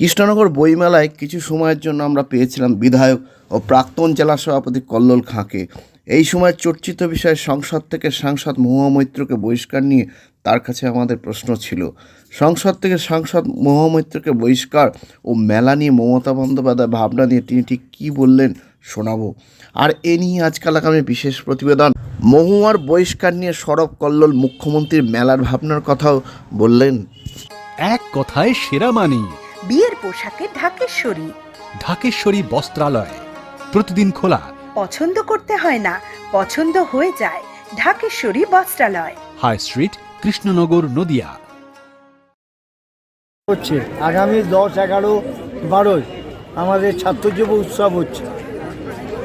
কৃষ্ণনগর বইমেলায় কিছু সময়ের জন্য আমরা পেয়েছিলাম বিধায়ক ও প্রাক্তন জেলা সভাপতি কল্লোল খাঁকে। এই সময় চর্চিত বিষয়ে সংসদ থেকে সাংসদ মহামৈত্রকে বহিষ্কার নিয়ে তার কাছে আমাদের প্রশ্ন ছিল। সংসদ থেকে সাংসদ মহামৈত্রকে বহিষ্কার ও মেলা নিয়ে মমতা বন্দ্যোপাধ্যায় ভাবনা নিয়ে তিনি ঠিক কী বললেন শোনাবো। আর এ নিয়ে আজকাল আগামী বিশেষ প্রতিবেদন। মহুয়ার বহিষ্কার নিয়ে সরব কল্লোল মুখ্যমন্ত্রীর মেলার ভাবনার কথাও বললেন। এক কথায় সেরা মানি। বিয়ের পোশাকে ঢাকেশ্বরী। ঢাকেশ্বরী বস্ত্রালয়। প্রতিদিন খোলা। পছন্দ করতে হয় না পছন্দ হয়ে যায়। ঢাকেশ্বরী বস্ত্রালয়। High street Krishnanagar Nadia. হচ্ছে আগামী দশ এগারো বারোই আমাদের ছাত্র যুব উৎসব হচ্ছে।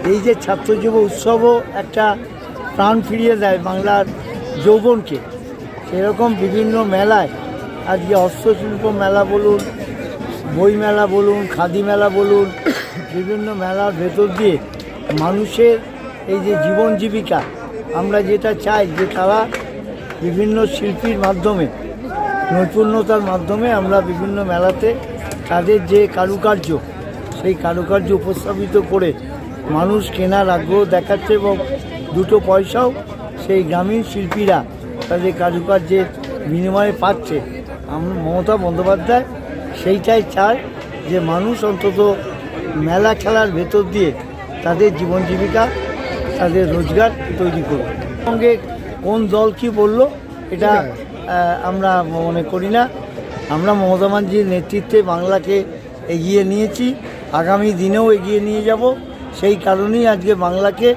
এই যে ছাত্র যুব উৎসবও একটা প্রাণ ফিরিয়ে দেয় বাংলার যৌবনকে। সেরকম বিভিন্ন মেলায় আজকে হস্তশিল্প মেলা বলুন বই মেলা বলুন, খাদি মেলা বলুন, বিভিন্ন মেলার ভেতর দিয়ে মানুষের এই যে জীবন জীবিকা, আমরা যেটা চাই যে তারা বিভিন্ন শিল্পীর মাধ্যমে, নৈপুণ্যতার মাধ্যমে আমরা বিভিন্ন মেলাতে তাদের যে কারুকার্য, সেই কারুকার্য উপস্থাপিত করে মানুষ কেনার আগ্রহ দেখাচ্ছে এবং দুটো পয়সাও সেই গ্রামীণ শিল্পীরা তাদের কারুকার্যের বিনিময়ে পাচ্ছে। আমরা মমতা বন্দ্যোপাধ্যায় সেইটাই চায় যে মানুষ অন্তত মেলা খেলার ভেতর দিয়ে তাদের জীবন জীবিকা তাদের রোজগার তৈরি করবে সঙ্গে কোন দল কি বলল এটা আমরা মনে করি না। আমরা মমতা ব্যানার্জির নেতৃত্বে বাংলাকে এগিয়ে নিয়েছি। আগামী দিনেও এগিয়ে নিয়ে যাব। সেই কারণেই আজকে বাংলাকে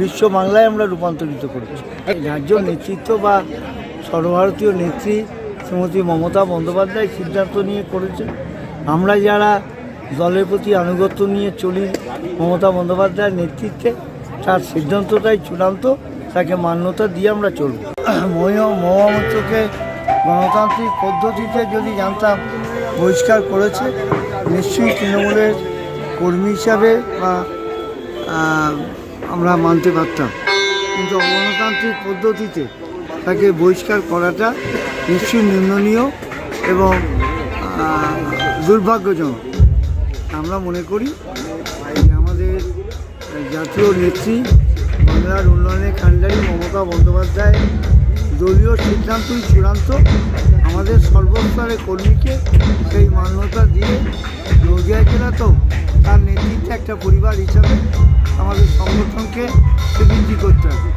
বিশ্ব বাংলায় আমরা রূপান্তরিত করেছি। রাজ্য নেতৃত্ব বা সর্বভারতীয় নেত্রী শ্রীমতী মমতা বন্দ্যোপাধ্যায় সিদ্ধান্ত নিয়ে করেছেন। আমরা যারা দলের প্রতি আনুগত্য নিয়ে চলি, মমতা বন্দ্যোপাধ্যায়ের নেতৃত্বে, তার সিদ্ধান্তটাই চূড়ান্ত, তাকে মান্যতা দিয়ে আমরা চলব। মহামন্ত্রকে গণতান্ত্রিক পদ্ধতিতে যদি জানতাম, বহিষ্কার করেছে, নিশ্চয়ই তৃণমূলের কর্মী হিসাবে বা আমরা মানতে পারতাম। কিন্তু অগণতান্ত্রিক পদ্ধতিতে তাকে বহিষ্কার করাটা নিশ্চয়ই নিন্দনীয় এবং দুর্ভাগ্যজনক। আমরা মনে করি আমাদের জাতীয় নেত্রী বাংলার উন্নয়নে কাণ্ডারি মমতা বন্দ্যোপাধ্যায় দলীয় সিদ্ধান্তই চূড়ান্ত। আমাদের সর্বস্তরে কর্মীকে সেই মান্যতা দিয়ে নদিয়া জেলাতেও তার নেতৃত্বে একটা পরিবার হিসাবে আমাদের সংগঠনকে স্বীকৃতি করতে হবে।